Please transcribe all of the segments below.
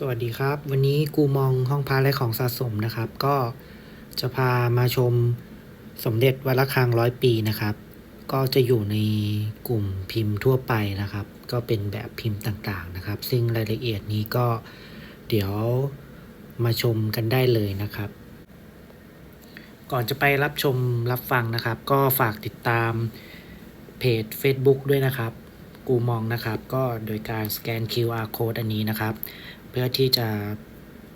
สวัสดีครับ วันนี้กูมองห้องพระและของสะสมนะครับ ก็จะพามาชมสมเด็จวัดระฆังร้อยปีนะครับ ก็จะอยู่ในกลุ่มพิมพ์ทั่วไปนะครับ ก็เป็นแบบพิมพ์ต่างๆนะครับ ซึ่งรายละเอียดนี้ก็เดี๋ยวมาชมกันได้เลยนะครับ ก่อนจะไปรับชมรับฟังนะครับ ก็ฝากติดตามเพจ Facebook ด้วยนะครับ กูมองนะครับ ก็โดยการสแกน QR code อันนี้นะครับ เพื่อที่จะ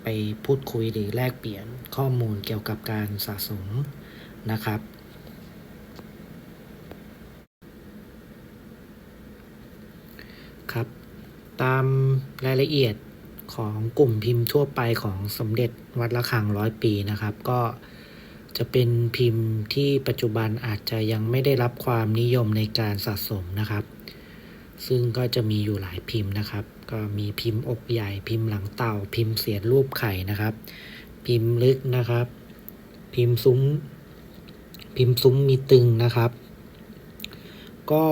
ไปพูดคุยหรือแลกเปลี่ยนข้อมูลเกี่ยวกับการสะสมนะครับ ครับ ตามรายละเอียดของกลุ่มพิมพ์ทั่วไปของสมเด็จวัดระฆังร้อยปีนะครับ ก็จะเป็นพิมพ์ที่ปัจจุบันอาจจะยังไม่ได้รับความนิยมในการสะสมนะครับ ซึ่งก็จะมีอยู่หลายพิมพ์นะครับ ก็มีพิมพ์อกใหญ่พิมพ์หลังเต่า พิมพ์เสียนรูปไข่นะครับ พิมพ์ลึกนะครับ พิมพ์ซุ้ม พิมพ์ซุ้มมีตึงนะครับ ก็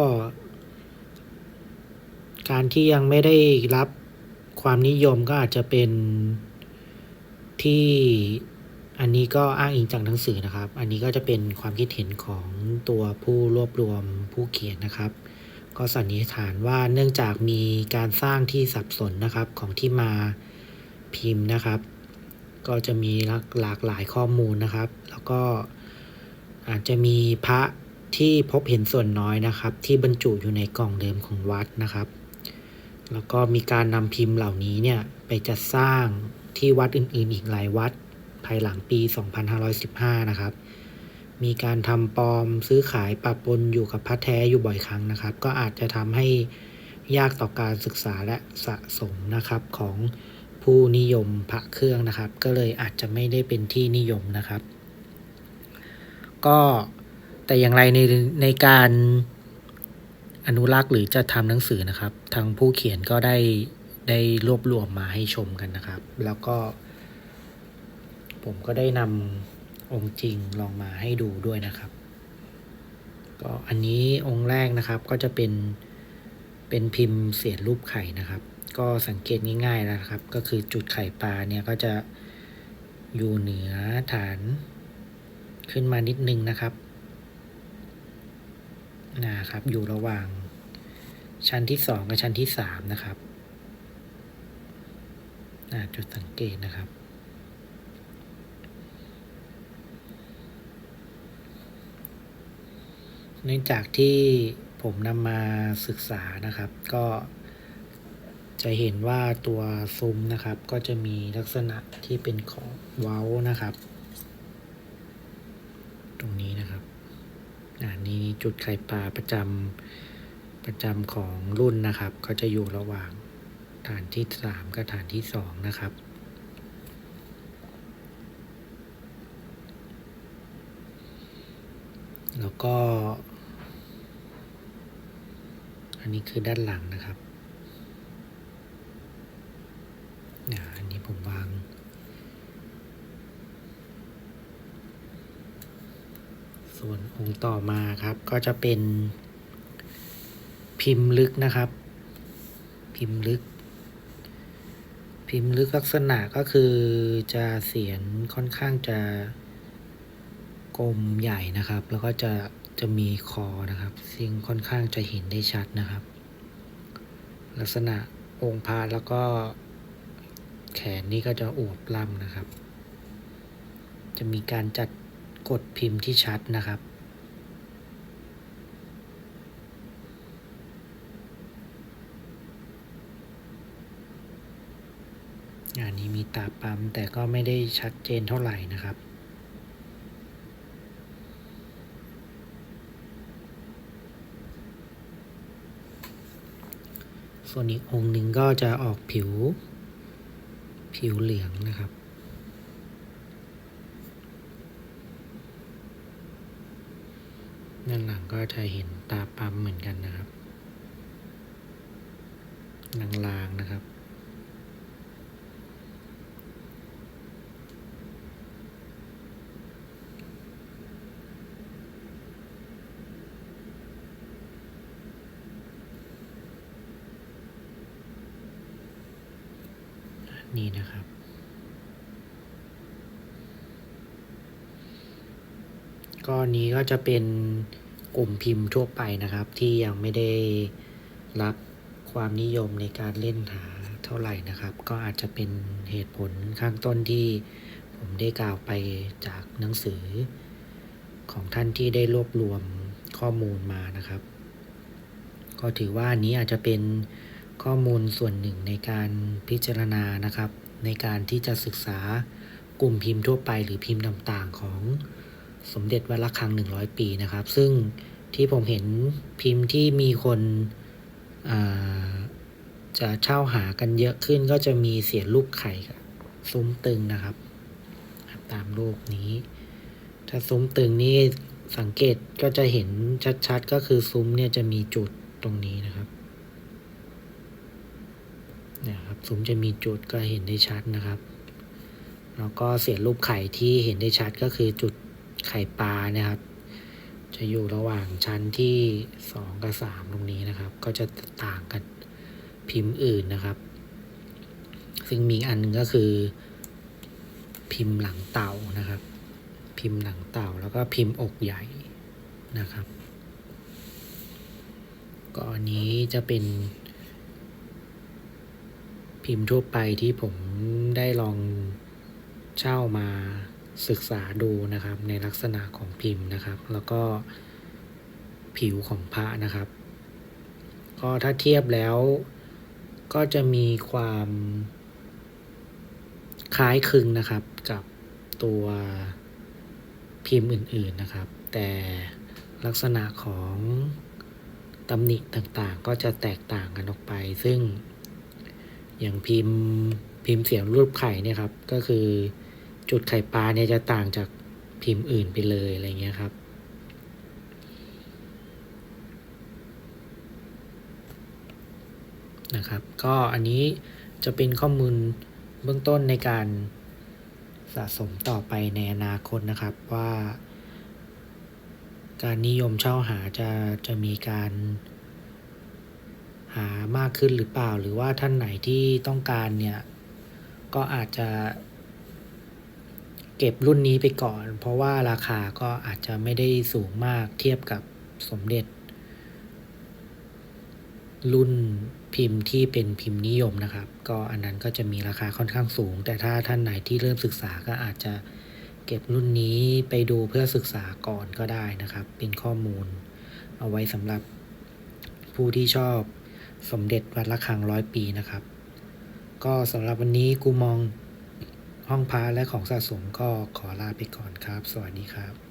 การที่ยังไม่ได้รับความนิยมก็อาจจะเป็นที่อันนี้ก็อ้างอิงจากหนังสือนะครับ อันนี้ก็จะเป็นความคิดเห็นของตัวผู้รวบรวมผู้เขียนนะครับ ก็สันนิษฐานว่าเนื่องจากมีการสร้างที่สับสนนะครับของที่มาพิมพ์นะครับ ก็จะมีหลากหลายข้อมูลนะครับ แล้วก็อาจจะมีพระที่พบเห็นส่วนน้อยนะครับ ที่บรรจุอยู่ในกล่องเดิมของวัดนะครับ แล้วก็มีการนำพิมพ์เหล่านี้เนี่ยไปจัดสร้างที่วัดอื่นๆ อีกหลายวัด ภายหลังปี 2515 นะครับ มีการทำปลอมซื้อขายปะปนอยู่กับพระแท้อยู่บ่อยครั้งนะครับ ก็อาจจะทำให้ยากต่อการศึกษาและสะสมนะครับของผู้นิยมพระเครื่องนะครับ ก็เลยอาจจะไม่ได้เป็นที่นิยมนะครับ ก็แต่อย่างไรในในการอนุรักษ์หรือจะทำหนังสือนะครับ ทางผู้เขียนก็ได้ได้รวบรวมมาให้ชมกันนะครับ แล้วก็ ผมก็ได้นำ องค์จริงลองมาให้ดูด้วยนะครับ ก็อันนี้องค์แรกนะครับก็จะเป็นเป็นพิมพ์เสียนรูปไข่นะครับ ก็สังเกตง่ายๆนะครับ ก็คือจุดไข่ปลาเนี่ยก็จะอยู่เหนือฐานขึ้นมานิดนึงนะครับนะครับ อยู่ระหว่างชั้นที่สองกับชั้นที่สามนะครับจุดสังเกตนะครับ เนื่องจากที่ผมนำมาศึกษานะครับ ก็จะเห็นว่าตัวซุ้มนะครับ ก็จะมีลักษณะที่เป็นของเว้านะครับ ตรงนี้นะครับอันนี้จุดไข่ปลาประจำประจำของรุ่นนะครับ ก็จะอยู่ระหว่างฐานที่สามกับฐานที่สองนะครับ แล้วก็ อันนี้คือด้านหลังนะครับอันนี้ผมวางส่วนองค์ต่อมาครับก็จะเป็นพิมพ์ลึกนะครับ พิมพ์ลึก พิมพ์ลึกลักษณะก็คือจะเสียนค่อนข้างจะ กลมใหญ่นะครับ แล้วก็จะจะมีคอนะครับ ซึ่งค่อนข้างจะเห็นได้ชัดนะครับ ลักษณะองค์พาแล้วก็แขนนี่ก็จะอวบล่ำนะครับ จะมีการจัดกดพิมพ์ที่ชัดนะครับอันนี้มีตาปั๊มแต่ก็ไม่ได้ชัดเจนเท่าไหร่นะครับ ส่วนอีกองค์หนึ่งก็จะออกผิว ผิวเหลืองนะครับ ด้านหลังก็จะเห็นตาปั๊มเหมือนกันนะครับลางๆนะครับ นี่นะครับก็นี้ก็จะเป็นกลุ่มพิมพ์ทั่วไปนะครับ ที่ยังไม่ได้รับความนิยมในการเล่นหาเท่าไหร่นะครับ ก็อาจจะเป็นเหตุผลข้างต้นที่ผมได้กล่าวไปจากหนังสือของท่านที่ได้รวบรวมข้อมูลมานะครับ ก็ถือว่านี้อาจจะเป็น ข้อมูลส่วนหนึ่งในการพิจารณานะครับ ในการที่จะศึกษากลุ่มพิมพ์ทั่วไปหรือพิมพ์ต่างๆ ของสมเด็จวัดระฆัง 100 ปีนะครับ ซึ่งที่ผมเห็นพิมพ์ที่มีคนจะเช่าหากันเยอะขึ้นก็จะมีเสียนรูปไข่ซุ้มตึงนะครับ ตามรูปนี้ ถ้าซุ้มตึงนี่สังเกตก็จะเห็นชัดๆ ก็คือซุ้มเนี่ยจะมีจุดตรงนี้นะครับ นี่ยครับซุ้มจะมีจุดก็เห็นได้ชัดนะครับ แล้วก็เสียรูปไข่ที่เห็นได้ชัดก็คือจุดไข่ปลานะครับ จะอยู่ระหว่างชั้นที่สองกับสามตรงนี้นะครับ ก็จะต่างกันพิมพ์อื่นนะครับ ซึ่งมีอันหนึงก็คือ พิมพ์หลังเต่านะครับ พิมพ์หลังเต่าแล้วก็พิมพ์อกใหญ่นะครับก็อันนี้จะเป็น พิมพ์ทั่วไปที่ผมได้ลองเช่ามาศึกษาดูนะครับ ในลักษณะของพิมพ์นะครับ แล้วก็ผิวของพระนะครับ ก็ถ้าเทียบแล้วก็จะมีความคล้ายคลึงนะครับกับตัวพิมพ์อื่นๆนะครับ แต่ลักษณะของตำหนิต่างๆ ก็จะแตกต่างกันออกไป ซึ่ง อย่างพิมพ์พิมพ์เสียงรูปไข่เนี่ยครับ ก็คือจุดไข่ปลาเนี่ยจะต่างจากพิมพ์อื่นไปเลยอะไรเงี้ยครับ นะครับ ก็อันนี้จะเป็นข้อมูลเบื้องต้นในการสะสมต่อไปในอนาคตนะครับว่า การนิยมเช่าหาจะจะมีการ หามากขึ้นหรือเปล่า หรือว่าท่านไหนที่ต้องการเนี่ย ก็อาจจะ เก็บรุ่นนี้ไปก่อน เพราะว่าราคาก็อาจจะไม่ได้สูงมากเทียบกับสมเด็จ รุ่นพิมพ์ที่เป็นพิมพ์นิยมนะครับ ก็อันนั้นก็จะมีราคาค่อนข้างสูง แต่ถ้าท่านไหนที่เริ่มศึกษาก็อาจจะเก็บรุ่นนี้ไปดูเพื่อศึกษาก่อนก็ได้นะครับ เป็นข้อมูลเอาไว้สำหรับผู้ที่ชอบ สมเด็จวัดระฆังร้อยปีนะครับ ก็สำหรับวันนี้กูมองห้องพาและของสะสมก็ขอลาไปก่อนครับ สวัสดีครับ